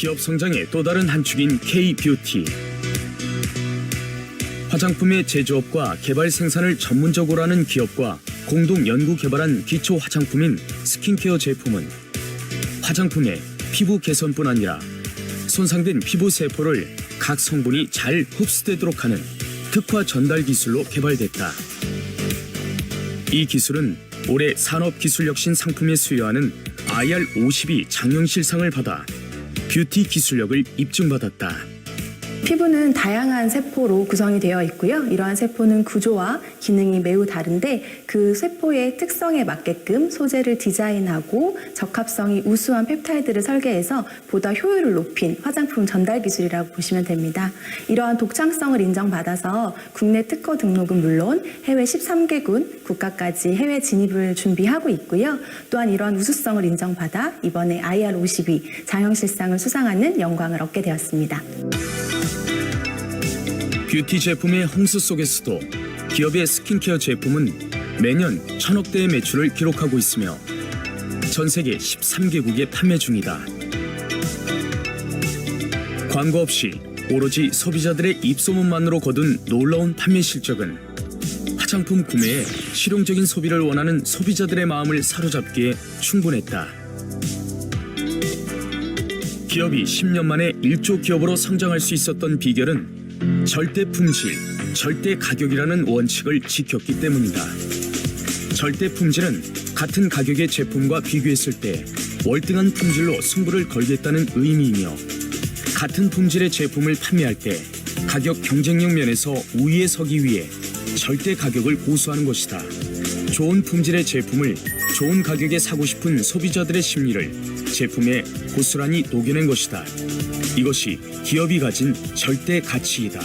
기업 성장의 또 다른 한 축인 K-뷰티. 화장품의 제조업과 개발 생산을 전문적으로 하는 기업과 공동 연구 개발한 기초 화장품인 스킨케어 제품은 화장품의 피부 개선뿐 아니라 손상된 피부 세포를 각 성분이 잘 흡수되도록 하는 특화 전달 기술로 개발됐다. 이 기술은 올해 산업기술혁신 상품에 수여하는 IR52 장영실상을 받아 뷰티 기술력을 입증받았다. 피부는 다양한 세포로 구성이 되어 있고요. 이러한 세포는 구조와 기능이 매우 다른데 그 세포의 특성에 맞게끔 소재를 디자인하고 적합성이 우수한 펩타이드를 설계해서 보다 효율을 높인 화장품 전달 기술이라고 보시면 됩니다. 이러한 독창성을 인정받아서 국내 특허 등록은 물론 해외 13개국 국가까지 해외 진입을 준비하고 있고요. 또한 이러한 우수성을 인정받아 이번에 IR52 장형실상을 수상하는 영광을 얻게 되었습니다. 뷰티 제품의 홍수 속에서도 기업의 스킨케어 제품은 매년 천억 대의 매출을 기록하고 있으며 전 세계 13개국에 판매 중이다. 광고 없이 오로지 소비자들의 입소문만으로 거둔 놀라운 판매 실적은 화장품 구매에 실용적인 소비를 원하는 소비자들의 마음을 사로잡기에 충분했다. 기업이 10년 만에 1조 기업으로 성장할 수 있었던 비결은 절대 품질, 절대 가격이라는 원칙을 지켰기 때문이다. 절대 품질은 같은 가격의 제품과 비교했을 때 월등한 품질로 승부를 걸겠다는 의미이며 같은 품질의 제품을 판매할 때 가격 경쟁력 면에서 우위에 서기 위해 절대 가격을 고수하는 것이다. 좋은 품질의 제품을 좋은 가격에 사고 싶은 소비자들의 심리를 제품에 고스란히 녹여낸 것이다. 이것이 기업이 가진 절대 가치이다.